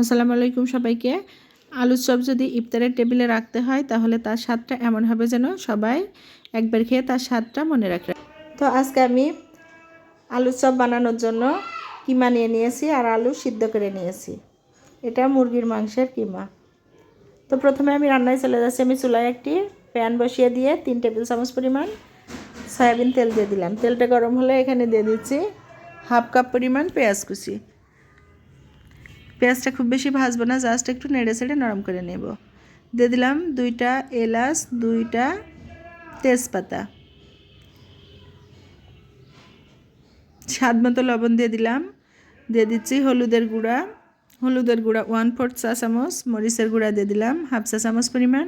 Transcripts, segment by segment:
আসসালামু আলাইকুম সবাইকে। আলুর চপ যদি ইফতারের টেবিলে রাখতে হয়, তাহলে তার স্বাদটা এমন হবে যেন সবাই একবার খেয়ে তার স্বাদটা মনে রাখবে তো আজকে আমি আলুর চপ বানানোর জন্য কিমা নিয়ে নিয়েছি আর আলু সিদ্ধ করে নিয়েছি। এটা মুরগির মাংসের কিমা। তো প্রথমে আমি রান্নায় চলে যাচ্ছি। আমি চুলায় একটি প্যান বসিয়ে দিয়ে তিন টেবিল চামচ পরিমাণ সয়াবিন তেল দিয়ে দিলাম। তেলটা গরম হলে এখানে দিয়ে দিচ্ছি হাফ কাপ পরিমাণ পেঁয়াজ কুচি। পেঁয়াজটা খুব বেশি ভাজবো না জাস্ট একটু নেড়ে ছেড়ে নরম করে নেব। দিয়ে দিলাম দুইটা এলাচ, দুইটা তেজপাতা। স্বাদ মতো লবণ দিয়ে দিলাম। দিয়ে দিচ্ছি হলুদের গুঁড়া। হলুদের গুঁড়া ওয়ান ফোর্থ চা চামচ, মরিচের গুঁড়া দিয়ে দিলাম হাফ চা চামচ পরিমাণ।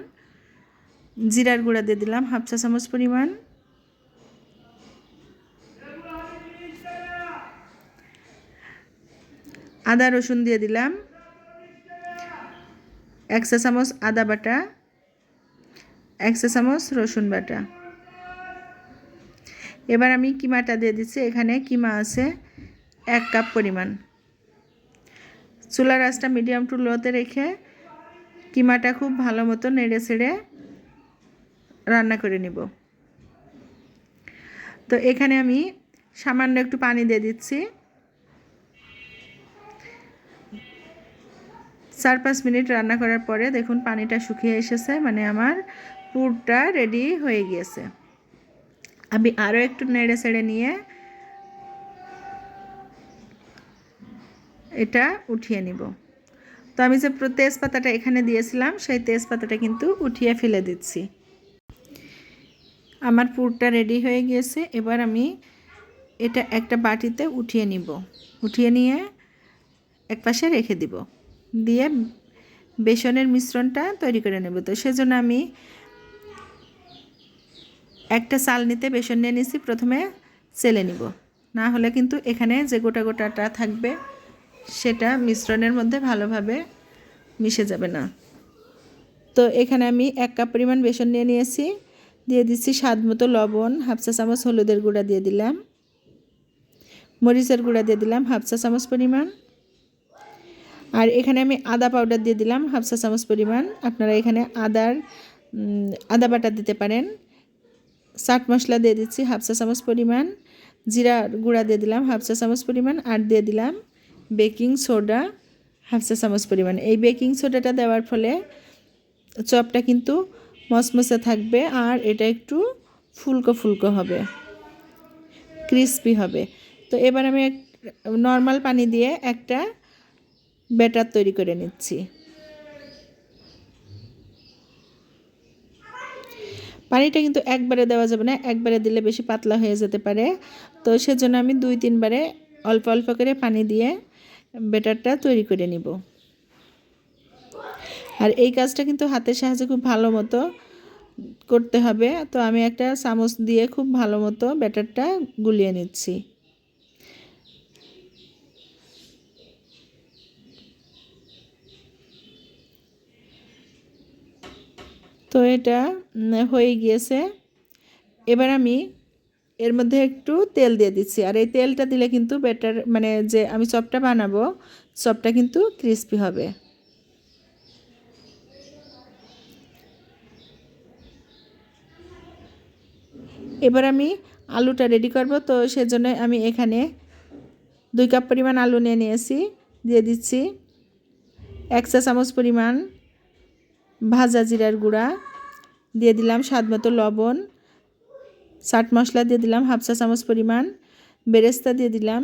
জিরার গুঁড়া দিয়ে দিলাম হাফ চা চামচ পরিমাণ। আদা, রসুন দিয়ে দিলাম। এক চা চামচ আদা বাটা, এক চা চামচ রসুন বাটা। এবার আমি কিমাটা দিয়ে দিচ্ছি। এখানে কিমা আছে এক কাপ পরিমাণ। চুলার আঁচটা মিডিয়াম টু লোতে রেখে কিমাটা খুব ভালো মতো নেড়ে ছেড়ে রান্না করে নিব। তো এখানে আমি সামান্য একটু পানি দিয়ে দিচ্ছি। চার পাঁচ মিনিট রান্না করার পরে দেখুন পানিটা শুকিয়ে এসেছে মানে আমার পুরটা রেডি হয়ে গিয়েছে। আমি আরও একটু নেড়ে ছেড়ে নিয়ে এটা উঠিয়ে নিব। তো আমি যে তেজপাতাটা এখানে দিয়েছিলাম, সেই তেজপাতাটা কিন্তু উঠিয়ে ফেলে দিচ্ছি। আমার পুরটা রেডি হয়ে গিয়েছে, এবার আমি এটা একটা বাটিতে উঠিয়ে নিব। উঠিয়ে নিয়ে একপাশে রেখে দিব। দিয়ে বেসনের মিশ্রণটা তৈরি করে নেব। তো সেজন্য আমি একটা চালনিতে বেসন নিয়ে নিছি, প্রথমে চেলে নিব। না হলে কিন্তু এখানে যে গোটা গোটাটা থাকবে, সেটা মিশ্রণের মধ্যে ভালোভাবে মিশে যাবে না। তো এখানে আমি এক কাপ পরিমাণ বেসন নিয়ে নিয়েছি, দিয়ে দিচ্ছি স্বাদ মতো লবণ, হাফ চা চামচ হলুদের গুঁড়া দিয়ে দিলাম, মরিচের গুঁড়া দিয়ে দিলাম হাফ চা চামচ পরিমাণ। আর এখানে আমি আদা পাউডার দিয়ে দিলাম, হাফ চা চামচ পরিমাণ। আপনারা এখানে আদার আদা বাটা দিতে পারেন। চাট মশলা দিয়ে দিচ্ছি হাফ চা চামচ পরিমাণ। জিরা গুঁড়া দিয়ে দিলাম হাফ চা চামচ পরিমাণ আর দিয়ে দিলাম বেকিং সোডা হাফ চা চামচ পরিমাণ। এই বেকিং সোডাটা দেওয়ার ফলে চপটা কিন্তু মচমচে থাকবে আর এটা একটু ফুলকো ফুলকো হবে, ক্রিস্পি হবে। তো এবার আমি নর্মাল পানি দিয়ে একটা ব্যাটার তৈরি করে নিচ্ছি। পানিটা কিন্তু একবারে দেওয়া যাবে না, একবারে দিলে বেশি পাতলা হয়ে যেতে পারে। তো সেজন্য আমি দুই, তিনবারে অল্প অল্প করে পানি দিয়ে ব্যাটারটা তৈরি করে নিব। আর এই কাজটা কিন্তু হাতের সাহায্যে খুব ভালো মতো করতে হবে। তো আমি একটা চামচ দিয়ে খুব ভালো মতো ব্যাটারটা গুলিয়ে নিচ্ছি। তো এটা হয়ে গিয়েছে। এবার আমি এর মধ্যে একটু তেল দিয়ে দিচ্ছি। আর এই তেলটা দিলে কিন্তু বেটার মানে যে আমি চপটা বানাবো, চপটা কিন্তু ক্রিস্পি হবে। এবার আমি আলুটা রেডি করব। তো সেজন্য আমি এখানে দুই কাপ পরিমাণ আলু নিয়ে নিয়েছি, দিয়ে দিচ্ছি। এক চা চামচ পরিমাণ ভাজা জিরার গুঁড়া। দিয়ে দিলাম স্বাদ মতো লবণ, চাট মশলা দিয়ে দিলাম হাফ চা চামচ পরিমাণ, বেরেস্তা দিয়ে দিলাম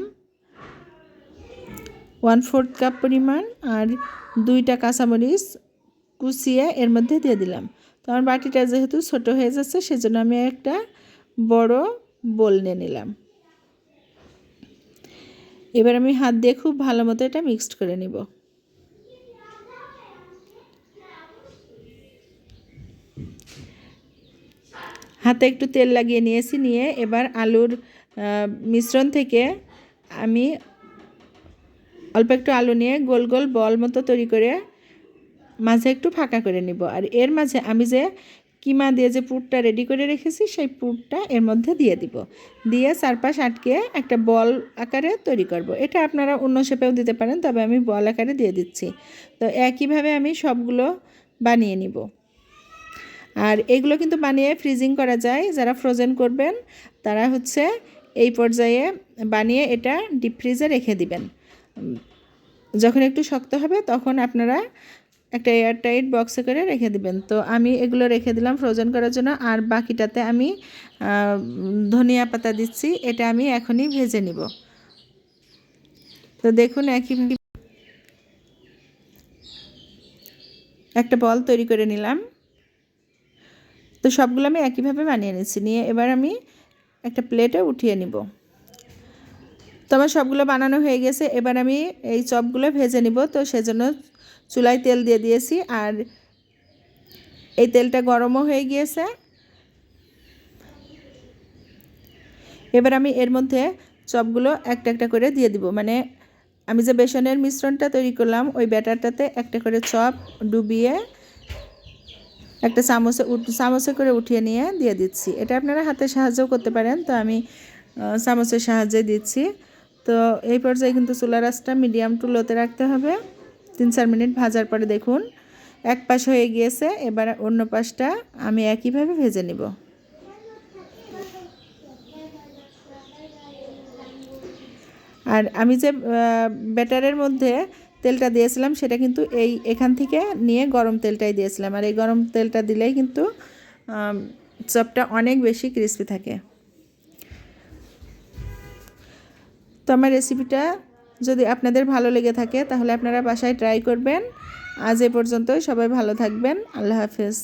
ওয়ান ফোর্থ কাপ পরিমাণ আর দুইটা কাঁচামরিচ কুচিয়ে এর মধ্যে দিয়ে দিলাম। তো আমার বাটিটা যেহেতু ছোট হয়ে যাচ্ছে, সেজন্য আমি একটা বড় বোল নিয়ে নিলাম। এবার আমি হাত দিয়ে খুব ভালো মতো এটা মিক্সড করে নিব। হাতে একটু তেল লাগিয়ে নিয়েছি, নিয়ে এবার আলুর মিশ্রণ থেকে আমি অল্প একটু আলু নিয়ে গোল গোল বল মতো তৈরি করে মাঝে একটু ফাঁকা করে নিব। আর এর মাঝে আমি যে কিমা দিয়ে যে পুরটা রেডি করে রেখেছি, সেই পুরটা এর মধ্যে দিয়ে দিব। দিয়ে চারপাশ আটকে একটা বল আকারে তৈরি করব। এটা আপনারা অন্য শেপেও দিতে পারেন, তবে আমি বল আকারে দিয়ে দিচ্ছি। তো একইভাবে আমি সবগুলো বানিয়ে নিব। আর এগুলো কিন্তু বানিয়ে ফ্রিজিং করা যায়। যারা ফ্রোজেন করবেন, তারা হচ্ছে এই পর্যায়ে বানিয়ে এটা ডিপ ফ্রিজে রেখে দিবেন। যখন একটু শক্ত হবে, তখন আপনারা একটা এয়ারটাইট বক্সে করে রেখে দিবেন। তো আমি এগুলো রেখে দিলাম ফ্রোজেন করার জন্য। আর বাকিটাতে আমি ধনিয়া পাতা দিচ্ছি। এটা আমি এখনই ভেজে নিব। তো দেখুন একই একটা বল তৈরি করে নিলাম। তো সবগুলো আমি একইভাবে বানিয়ে নিচ্ছি। নিয়ে এবার আমি একটা প্লেটে উঠিয়ে নিব। তো আমার সবগুলো বানানো হয়ে গেছে। এবার আমি এই চপগুলো ভেজে নিব। তো সেজন্য চুলায় তেল দিয়ে দিয়েছি। আর এই তেলটা গরমও হয়ে গিয়েছে। এবার আমি এর মধ্যে চপগুলো একটা একটা করে দিয়ে দিব। মানে আমি যে বেসনের মিশ্রণটা তৈরি করলাম, ওই ব্যাটারটাতে একটা করে চপ ডুবিয়ে একটা চামচে চামচে করে উঠিয়ে নিয়ে দিয়ে দিচ্ছি। এটা আপনারা হাতের সাহায্যও করতে পারেন। তো আমি চামচের সাহায্যে দিচ্ছি। তো এই পর্যায়ে কিন্তু চুলার আঁচটা মিডিয়াম টু লোতে রাখতে হবে। তিন চার মিনিট ভাজার পরে দেখুন, এক পাশ হয়ে গিয়েছে। এবার অন্য পাশটা আমি একইভাবে ভেজে নিব। আর আমি যে ব্যাটারের মধ্যে তেলটা দিয়েছিলাম, সেটা কিন্তু এই এখান থেকে নিয়ে গরম তেলটাই দিয়েছিলাম। আর এই গরম তেলটা দিলেই কিন্তু চপটা অনেক বেশি ক্রিস্পি থাকে। তো আমার রেসিপিটা যদি আপনাদের ভালো লেগে থাকে, তাহলে আপনারা বাসায় ট্রাই করবেন। আজ এ পর্যন্তই, সবাই ভালো থাকবেন। আল্লাহ হাফেজ।